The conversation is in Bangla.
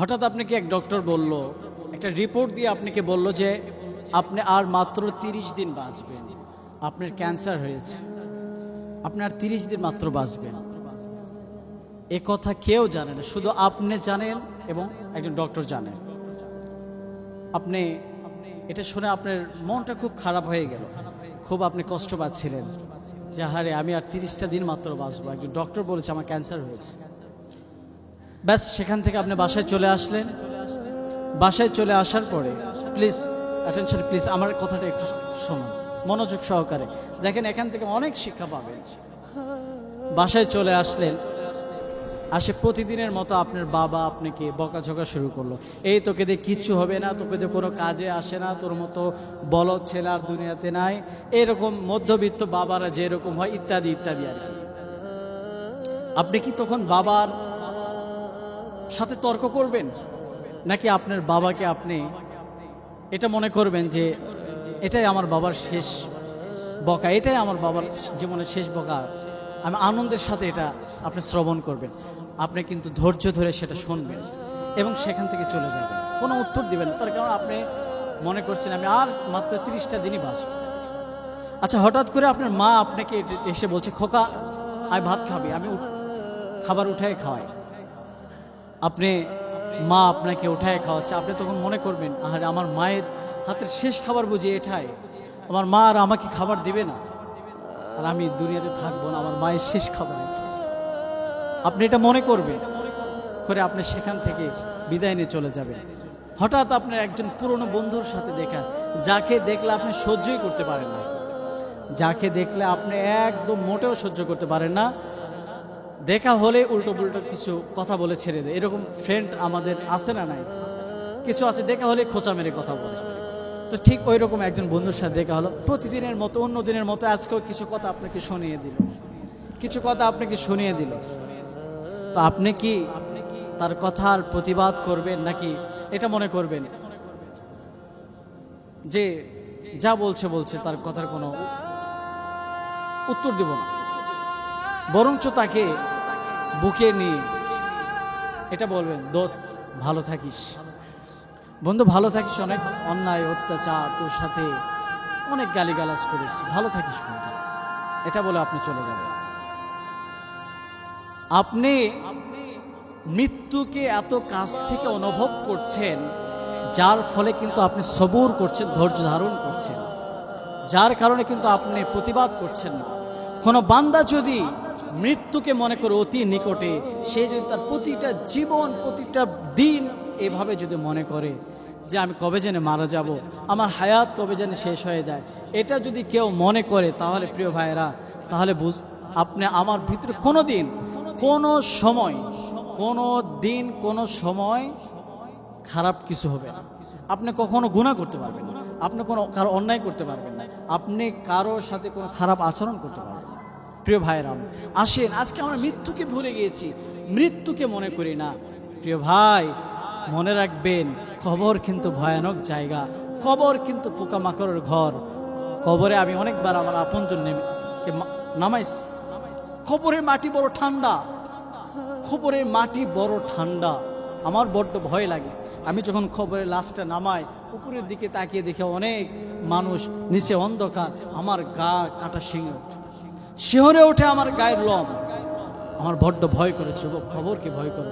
হঠাৎ আপনাকে এক ডক্টর বলল? একটা রিপোর্ট দিয়ে আপনাকে বলল যে আপনি আর মাত্র তিরিশ দিন বাঁচবেন। আপনার ক্যান্সার হয়েছে। আপনি আর তিরিশ দিন মাত্র বাঁচবেন। এ কথা কেউ জানে না। শুধু আপনি জানেন এবং একজন ডক্টর জানেন। আপনি, এটা শুনে আপনার মনটা খুব খারাপ হয়ে গেল। খুব আপনি কষ্ট পাচ্ছিলেন। যে হারে আমি আর তিরিশটা দিন মাত্র বাঁচবো। একজন ডক্টর বলেছে, আমার ক্যান্সার হয়েছে। ব্যাস, সেখান থেকে আপনি বাসায় চলে আসলেন। বাসায় চলে আসার পরে প্লিজ অ্যাটেনশন প্লিজ আমার কথাটা একটু শুনুন মনোযোগ সহকারে। দেখেন, এখান থেকে অনেক শিক্ষা পাবেন। বাসায় চলে আসলেন, আসে প্রতিদিনের মতো আপনার বাবা আপনাকে বকাঝকা শুরু করল। এই তোকে দিয়ে কিচ্ছু হবে না, তোকে দিয়ে কোনো কাজে আসে না, তোর মতো বলদ ছেলে আর দুনিয়াতে নাই। এরকম মধ্যবিত্ত বাবারা যেরকম হয়, ইত্যাদি ইত্যাদি আর কি। আপনি কি তখন বাবার সাথে তর্ক করবেন? নাকি আপনার বাবাকে আপনি এটা মনে করবেন যে, এটাই আমার বাবার শেষ বকা, এটাই আমার বাবার জীবনের শেষ বকা। আমি আনন্দের সাথে এটা আপনি শ্রবণ করবেন। আপনি কিন্তু ধৈর্য ধরে সেটা শুনবেন এবং সেখান থেকে চলে যাবেন। কোনো উত্তর দিবেন না। তার কারণ আপনি মনে করছেন, আমি আর মাত্র তিরিশটা দিনই বাঁচব। আচ্ছা হঠাৎ করে আপনার মা আপনাকে এসে বলছে, খোকা, আমি ভাত খাবি, আমি খাবার উঠাই খাওয়াই। আপনি মা আপনাকে উঠায় খাওয়াচ্ছে। আপনি তখন মনে করবেন আর আমার মায়ের হাতের শেষ খাবার বুঝি এটাই। আমার মা আর আমাকে খাবার দিবে না। আর আমি দুনিয়াতে থাকব না, আমার মায়ের শেষ খাবার। আপনি এটা মনে করবেন, করে আপনি সেখান থেকে বিদায় নিয়ে চলে যাবেন। হঠাৎ আপনার একজন পুরনো বন্ধুর সাথে দেখা, যাকে দেখলে আপনি সহ্যই করতে পারেন না। যাকে দেখলে আপনি একদম মোটেও সহ্য করতে পারেন না। দেখা হলে উল্টো পুল্টো কিছু কথা বলে ছেড়ে দেয়। এরকম ফ্রেন্ড আমাদের আছে না নাই? কিছু আছে, দেখা হলে খোঁচা মেরে কথা বলে। তো ঠিক ওই রকম একজন বন্ধুর সাথে দেখা হলো। প্রতিদিনের মতো, অন্য দিনের মতো আজকেও কিছু কথা আপনাকে শুনিয়ে দিল। কিছু কথা আপনাকে শুনিয়ে দিল। তো আপনি কি তার কথার প্রতিবাদ করবেন নাকি এটা মনে করবেন? যে যা বলছে বলছে, তার কথার কোনো উত্তর দেব না। বরঞ্চ তাকে বুকে নিয়ে। এটা বলবেন, দোস্ত, ভালো থাকিস। বন্ধু, ভালো থাকিস, অনেক অন্যায়, অত্যাচার তোর সাথে অনেক গালিগালাজ করেছি। ভালো থাকিস, বন্ধু। এটা বলে আপনি চলে যাবেন। আপনি মৃত্যুকে এত কাছ থেকে অনুভব করছেন, যার ফলে কিন্তু আপনি সবুর করছেন, ধৈর্য ধারণ করছেন। যার কারণে কিন্তু আপনি প্রতিবাদ করছেন না। কোনো বান্দা যদি মৃত্যুকে মনে করে অতি নিকটে, সে যদি তার প্রতিটা জীবন, প্রতিটা দিন এভাবে যদি মনে করে যে আমি কবে জেনে মারা যাব, আমার হায়াত কবে জেনে শেষ হয়ে যায়, এটা যদি কেউ মনে করে, তাহলে প্রিয় ভাইয়েরা, তাহলে বুঝ, আপনি আমার ভিতরে কোনো দিন কোনো সময়, কোনো দিন, কোনো সময় খারাপ কিছু হবে না। আপনি কখনো গুণা করতে পারবেন না। আপনি কোনো কারও অন্যায় করতে পারবেন না। আপনি কারোর সাথে কোনো খারাপ আচরণ করতে পারবেন না। প্রিয় ভাইয়েরা আমার, আসেন আজকে আমরা মৃত্যুকে ভুলে গিয়েছি। মৃত্যুকে মনে করি না। প্রিয় ভাই মনে রাখবেন কবর কিন্তু ভয়ানক জায়গা। কবর কিন্তু পোকামাকড়ের ঘর। কবরে আমি অনেকবার আমার আপনজন নেমে নামাইছি। কবরের মাটি বড় ঠান্ডা। খবরের মাটি বড় ঠান্ডা। আমার বড্ড ভয় লাগে। আমি যখন খবরের লাশটা নামাই উপরের দিকে তাকিয়ে দেখে অনেক মানুষ নিচে অন্ধকার। আমার গা কাটা শিঙে শিহরে ওঠে আমার গায়ের লম। আমার বড্ড ভয় করে যুবক খবরকে ভয় করে?